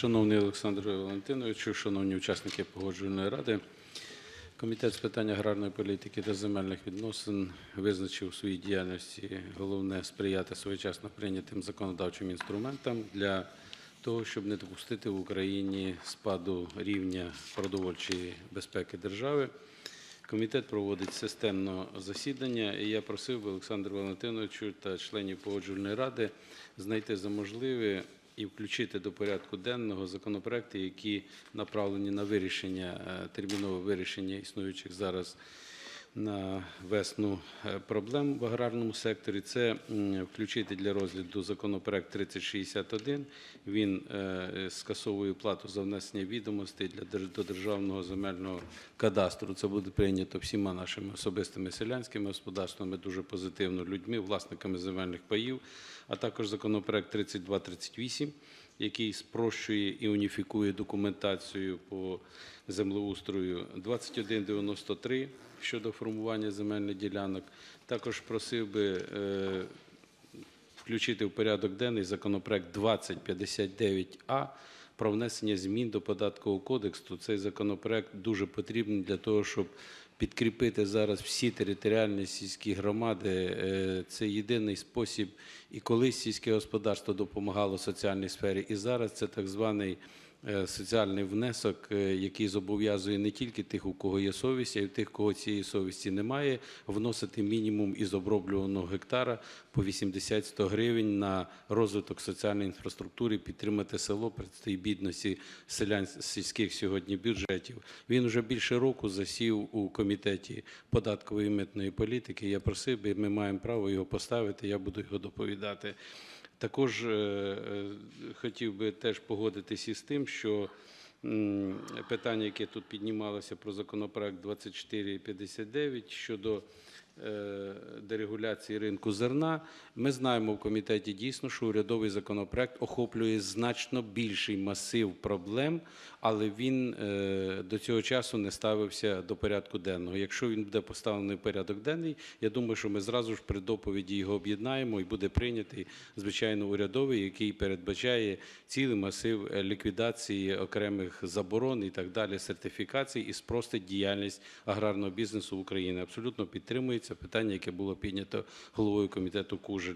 Шановний Олександр Валентиновичу, шановні учасники погоджувальної ради, Комітет з питань аграрної політики та земельних відносин визначив у своїй діяльності головне сприяти своєчасно прийнятим законодавчим інструментам для того, щоб не допустити в Україні спаду рівня продовольчої безпеки держави. Комітет проводить системно засідання, і я просив би Олександру Валентиновичу та членів погоджувальної ради знайти за можливе і включити до порядку денного законопроекти, які направлені на вирішення, е, термінове вирішення існуючих зараз на весну е, проблем в аграрному секторі. Це включити для розгляду законопроект 3061. Він е, скасовує плату за внесення відомостей до державного земельного кадастру. Це буде прийнято всіма нашими особистими селянськими господарствами, дуже позитивно людьми, власниками земельних паїв, а також законопроект 3238 який спрощує і уніфікує документацію по землеустрою 2193 щодо формування земельних ділянок. Також просив би е, включити в порядок денний законопроект 2059А про внесення змін до податкового кодексу. Цей законопроект дуже потрібний для того, щоб підкріпити зараз всі територіальні сільські громади. Е, Це єдиний спосіб, і колись сільське господарство допомагало соціальній сфері, і зараз це так званий соціальний внесок, е, який зобов'язує не тільки тих, у кого є совість, а й тих, кого цієї совісті немає, вносити мінімум із оброблюваного гектара по 80-100 гривень на розвиток соціальної інфраструктури, підтримати село при цій бідності селян сільських сьогодні бюджетів. Він вже більше року засів у комітеті податкової і митної політики. Я просив би, ми маємо право його поставити. Я буду його доповідати. Також е, е, хотів би теж погодитись із тим, що питання, яке тут піднімалося про законопроект 2459 щодо дерегуляції ринку зерна. Ми знаємо в комітеті дійсно, що урядовий законопроект охоплює значно більший масив проблем, але він е, до цього часу не ставився до порядку денного. Якщо він буде поставлений в порядок денний, я думаю, що ми зразу ж при доповіді його об'єднаємо і буде прийнятий, звичайно, урядовий, який передбачає цілий масив е, ліквідації окремих заборон і так далі, сертифікацій і спростить діяльність аграрного бізнесу в Україні. Абсолютно підтримується питання, яке було піднято головою комітету Кужель.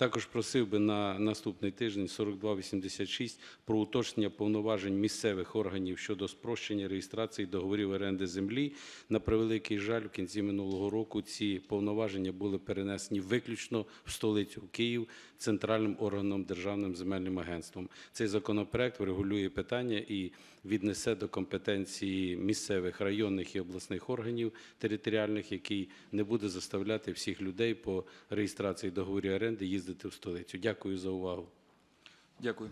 Також просив би на наступний тиждень 4286 про уточнення повноважень місцевих органів щодо спрощення реєстрації договорів оренди землі. На превеликий жаль, в кінці минулого року ці повноваження були перенесені виключно в столицю Київ центральним органом Державним земельним агентством. Цей законопроект врегулює питання і віднесе до компетенції місцевих районних і обласних органів територіальних, який не буде заставляти всіх людей по реєстрації договорів оренди їздити в столицю. Дякую за увагу. Дякую.